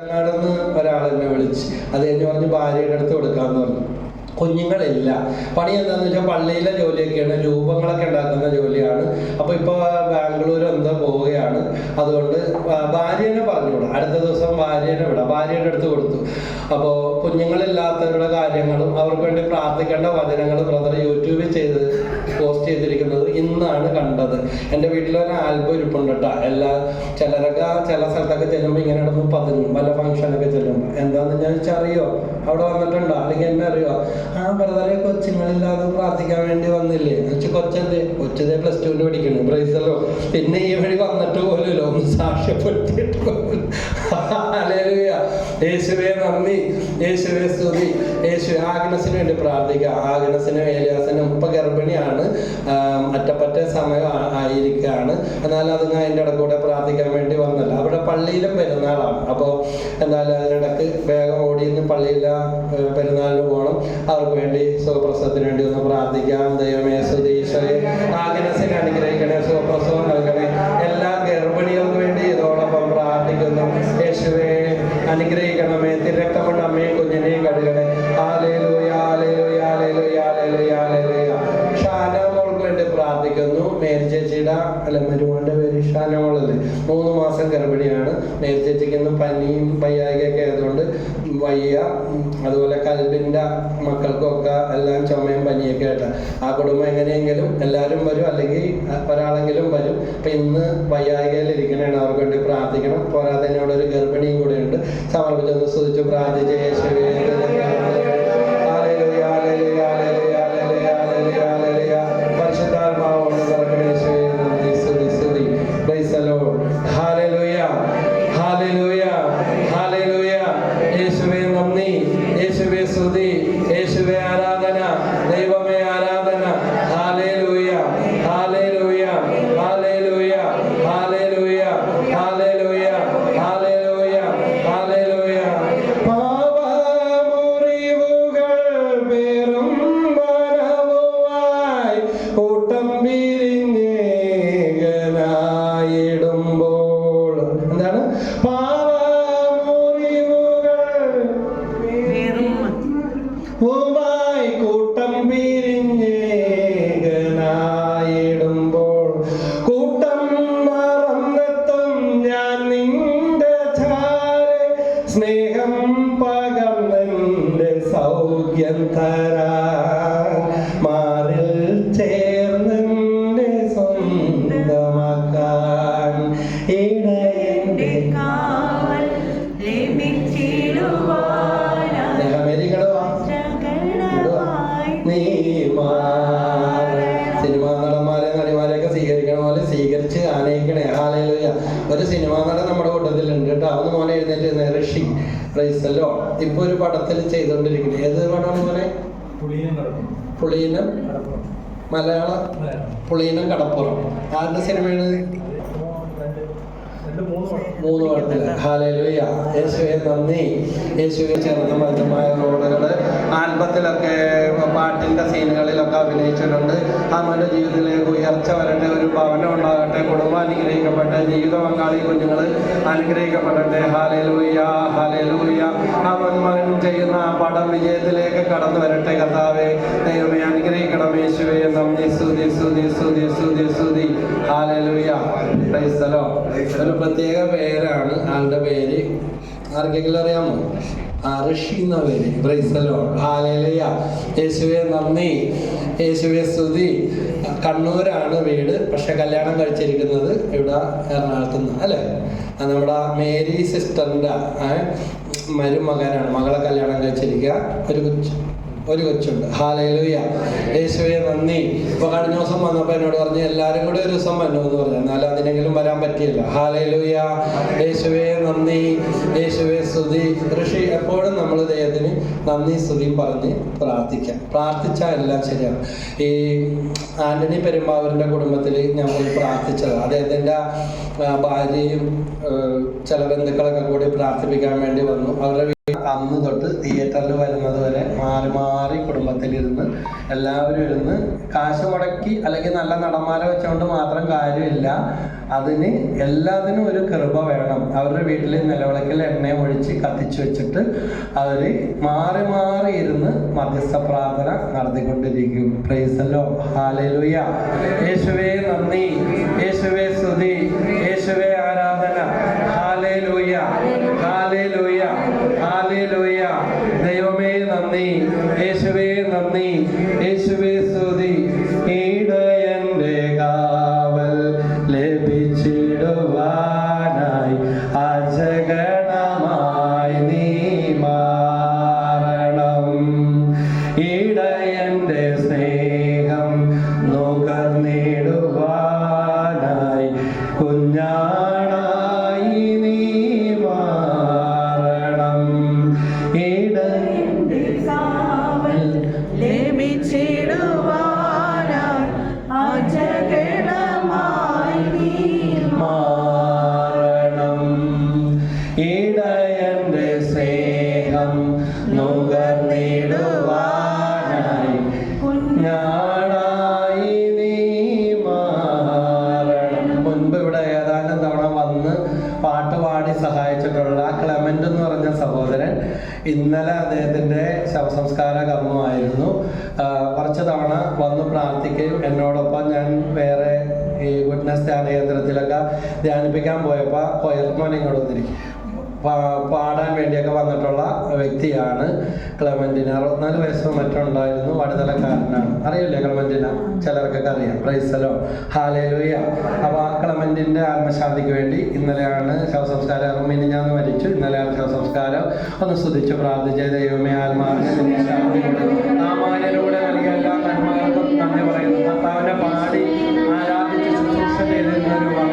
അങ്ങാടുന്ന് ഒരാൾ എന്നെ വിളിച്ച് അത് കഴിഞ്ഞ് പറഞ്ഞ് ഭാര്യയുടെ അടുത്ത് കൊടുക്കാന്ന് പറഞ്ഞു. കുഞ്ഞുങ്ങളില്ല. പണി എന്താന്ന് വെച്ചാൽ പള്ളിയിലെ ജോലിയൊക്കെയാണ് രൂപങ്ങളൊക്കെ ഉണ്ടാക്കുന്ന ജോലിയാണ്. അപ്പൊ ഇപ്പൊ ബാംഗ്ലൂർ എന്താ പോവുകയാണ്. അതുകൊണ്ട് ഭാര്യനെ പറഞ്ഞുകൂടാ അടുത്ത ദിവസം ഭാര്യനെ വിടാം. ഭാര്യയുടെ അടുത്ത് കൊടുത്തു. അപ്പോൾ കുഞ്ഞുങ്ങളില്ലാത്തവരുടെ കാര്യങ്ങളും അവർക്ക് വേണ്ടി പ്രാർത്ഥിക്കേണ്ട വചനങ്ങളും ബ്രദർ യൂട്യൂബിൽ ചെയ്ത് പോസ്റ്റ് ചെയ്തിരിക്കുന്നത് ഇന്നാണ് കണ്ടത്. എന്റെ വീട്ടിലൊരു ആൽബം ഇരിപ്പുണ്ട് കേട്ടോ എല്ലാ ചിലരൊക്കെ ചില സ്ഥലത്തൊക്കെ ചെല്ലുമ്പോൾ ഇങ്ങനെ നടന്ന് പതുങ്ങും. പല ഫംഗ്ഷനൊക്കെ ചെല്ലുമ്പോൾ എന്താന്ന് ഞാൻ അറിയോ അവിടെ വന്നിട്ടുണ്ടോ? അല്ലെങ്കിൽ എന്നെ അറിയോ? ആ ബ്രദറെ കൊച്ചുങ്ങളില്ലാതെ പ്രാർത്ഥിക്കാൻ വേണ്ടി വന്നില്ലേ? എന്നുവെച്ചാൽ കൊച്ചെന്തേ? കൊച്ചതേ പ്ലസ് ടുവിന് പഠിക്കുന്നു പ്രൈസല്ലോ പിന്നെ ഈ വഴി വന്നിട്ട് പോലുമല്ലോ ഒന്ന് സാക്ഷ്യപ്പെടുത്തിയിട്ട്. യേശുവേ നന്ദി. യേശുവേ സ്തുതി. യേശു ആഗ്നസിന് വേണ്ടി പ്രാർത്ഥിക്കുക ആഗ്നസിനും ഏലിയാസിനും ഉപ്പ ഗർഭിണിയാണ്. അറ്റപ്പറ്റ സമയം ആയിരിക്കുകയാണ് എന്നാൽ അത് ഞാൻ അതിന്റെ ഇടക്കൂടെ പ്രാർത്ഥിക്കാൻ വേണ്ടി വന്നല്ല. അവിടെ പള്ളിയിലും പെരുന്നാളാണ്. അപ്പോൾ എന്തായാലും അതിനിടക്ക് വേഗം ഓടിയെന്ന് പള്ളിയില ഏഹ്, പെരുന്നാളിന് പോകണം. അവർക്ക് വേണ്ടി സുഖപ്രസവത്തിന് വേണ്ടി ഒന്ന് പ്രാർത്ഥിക്കാം. ദൈവമേ സ്തുതി ആഗ്രഹസിനെ അനുഗ്രഹിക്കണേ സുഖപ്രസവം നൽകണേ. എല്ലാ ഗർഭിണികൾക്ക് വേണ്ടി ഇതോടൊപ്പം പ്രാർത്ഥിക്കുന്നു. യേശുവേ അനുഗ്രഹിക്കണമേ. തിരക്കപ്പെട്ട അമ്മയും കുഞ്ഞിനെയും കഴുകണേ. പേര് മൂന്ന് മാസം ഗർഭിണിയാണ്. നേരത്തെ ചേച്ചിക്ക് ഇന്ന് പനിയും വയ്യായികയൊക്കെ ആയതുകൊണ്ട് വയ്യ. അതുപോലെ കൽബിന്റെ മക്കൾക്കൊക്കെ എല്ലാം ചുമയും പനിയൊക്കെ ആയിട്ട്. ആ കുടുംബം എങ്ങനെയെങ്കിലും എല്ലാവരും വരും. അല്ലെങ്കിൽ ഒരാളെങ്കിലും വരും. അപ്പൊ ഇന്ന് വയ്യായികയിൽ ഇരിക്കണേണ്. അവർക്ക് വേണ്ടി പ്രാർത്ഥിക്കണം. പോരാതെ അവിടെ ഒരു ഗർഭിണിയും കൂടെ ഉണ്ട് സമർപ്പിച്ചൊന്ന് സ്തുതിച്ച് പ്രാർത്ഥിച്ച് സിനിമാ നടന്മാരെ നടിമാരെയൊക്കെ സ്വീകരിക്കണ പോലെ സ്വീകരിച്ച് ആനയിക്കണേ. ഹാലയിലൂയ ഒരു സിനിമാ നടൻ നമ്മുടെ കൂട്ടത്തിലുണ്ട് കേട്ടോ. അവന്ന് മോനെ എഴുന്നേറ്റ് ഋഷി പ്രൈസല്ലോ ഇപ്പൊ ഒരു പടത്തിൽ ചെയ്തോണ്ടിരിക്കുന്നത് ഏത് പടമാണ് മോനെ? പുളീനം മലയാള പുളീനം കടപ്പുറം. ആരുടെ സിനിമയാണ്? മൂന്ന് പടത്തിൽ. ഹാലയിലൂയ യേശുവെ നന്ദി. യേശുവെ ചേർന്ന മതമായ റോഡുകൾ ആൽബത്തിലൊക്കെ പാട്ടിന്റെ സീനുകളിലൊക്കെ അഭിനയിച്ചിട്ടുണ്ട്. അമ്മയുടെ ജീവിതത്തിലേക്ക് ഉയർച്ച വരട്ടെ ഒരു ഭവനം ഉണ്ടാകട്ടെ കുടുംബം അനുഗ്രഹിക്കപ്പെട്ടെ ജീവിത പങ്കാളി കുഞ്ഞുങ്ങൾ അനുഗ്രഹിക്കപ്പെടട്ടെ. ഹാലലൂയ ഹാലലൂയ അവൻ മകൻ ചെയ്യുന്ന പടം വിജയത്തിലേക്ക് കടന്നു വരട്ടെ കർത്താവെ. ദൈവമേ അനുഗ്രഹിക്കണം യേശുവേ നന്ദി. ഒരു പ്രത്യേക പേരാണ് ആളുടെ പേര്. ആർക്കെങ്കിലും അറിയാമോ? ഹാലയിലൂയ യേശുവെ നന്ദി. യേശുവെ സ്തുതി. കണ്ണൂരാണ് വീട് പക്ഷെ കല്യാണം കഴിച്ചിരിക്കുന്നത് ഇവിടെ എറണാകുളത്ത് നിന്ന് അല്ലേ നമ്മുടെ മേരി സിസ്റ്ററിന്റെ മരുമകനാണ്. മകളെ കല്യാണം കഴിച്ചിരിക്കുക. ഒരു ഒരു കൊച്ചുണ്ട്. ഹാലയിലൂയ യേശുവെ നന്ദി. ഇപ്പൊ കഴിഞ്ഞ ദിവസം വന്നപ്പോ എന്നോട് പറഞ്ഞു എല്ലാരും കൂടെ ഒരു ദിവസം വന്നു എന്ന് പറഞ്ഞു. എന്നാലും അതിനെങ്കിലും വരാൻ പറ്റിയില്ല. ഹാലയിലൂയ യേശുവെ നന്ദി. യേശുവെ സ്തുതി. ഋഷി എപ്പോഴും നമ്മൾ ദൈവത്തിന് നന്ദി സ്തുതിയും പറഞ്ഞ് പ്രാർത്ഥിക്കാം. പ്രാർത്ഥിച്ചാൽ എല്ലാം ശരിയാണ് ഈ ആന്റണി പെരുമ്പാവൂരിന്റെ കുടുംബത്തിൽ ഞാൻ പോയി പ്രാർത്ഥിച്ചത്. അദ്ദേഹത്തിന്റെ ഭാര്യയും ചില ബന്ധുക്കളൊക്കെ കൂടി പ്രാർത്ഥിപ്പിക്കാൻ വേണ്ടി വന്നു. അവരുടെ അന്ന് തൊട്ട് തിയേറ്ററിൽ വരുന്നത് വരെ മാറി മാറി കുടുംബത്തിലിരുന്ന് എല്ലാവരും ഇരുന്ന് കാശ് മുടക്കി അല്ലെങ്കിൽ നല്ല നടന്മാരെ വെച്ചുകൊണ്ട് മാത്രം കാര്യമില്ല. അതിന് എല്ലാത്തിനും ഒരു കൃപ വേണം. അവരുടെ വീട്ടിൽ നിലവിളക്കിൽ എണ്ണയും ഒഴിച്ച് കത്തിച്ചു വെച്ചിട്ട് അവർ മാറി മാറി ഇരുന്ന് മധ്യസ്ഥ പ്രാർത്ഥന നടത്തിക്കൊണ്ടിരിക്കും. പ്രൈസല്ലോ ഹാലലുയ യേശുവേ നന്ദി. യേശുവേ സ്തുതി. യേശുവേ ആരാധന. നന്ദി. യേശുവേ വന്ന് പാട്ട് പാടി സഹായിച്ചിട്ടുള്ള ക്ലെമന്റ് എന്ന് പറഞ്ഞ സഹോദരൻ ഇന്നലെ അദ്ദേഹത്തിന്റെ ശവസംസ്കാര കർമ്മമായിരുന്നു. കുറച്ച് തവണ വന്ന് പ്രാർത്ഥിക്കുകയും എന്നോടൊപ്പം ഞാൻ വേറെ ഈ വിറ്റ്നസ് ധ്യാന കേന്ദ്രത്തിലൊക്കെ ധ്യാനിപ്പിക്കാൻ പോയപ്പോൾ കൊയർമോൻ ഇങ്ങോട്ട് വന്നിരിക്കും. പാടാൻ വേണ്ടിയൊക്കെ വന്നിട്ടുള്ള വ്യക്തിയാണ് ക്ലമന്റിന. അറുപത്തിനാല് വയസ്സോ മറ്റുണ്ടായിരുന്നു. വടുതലക്കാരനാണ്. അറിയില്ലേ ക്ലമന്റിന? ചിലർക്കൊക്കെ അറിയാം. പ്രൈസലോ ഹാലേലൂയ അപ്പൊ ആ ക്ലമന്റിന്റെ ആത്മശാന്തിക്ക് വേണ്ടി ഇന്നലെയാണ് ശവസംസ്കാരം. മിനിഞ്ഞാന്ന് മരിച്ചു. ഇന്നലെയാണ് ശവസംസ്കാരം. ഒന്ന് സ്തുതിച്ച് പ്രാർത്ഥിച്ച ദൈവമേ ആത്മാവിനെ ശാന്തി നൽകിയ എല്ലാ നന്മകൾക്കും നന്ദി പറയുന്നു. പാടി ആരാധിച്ച് ഒരു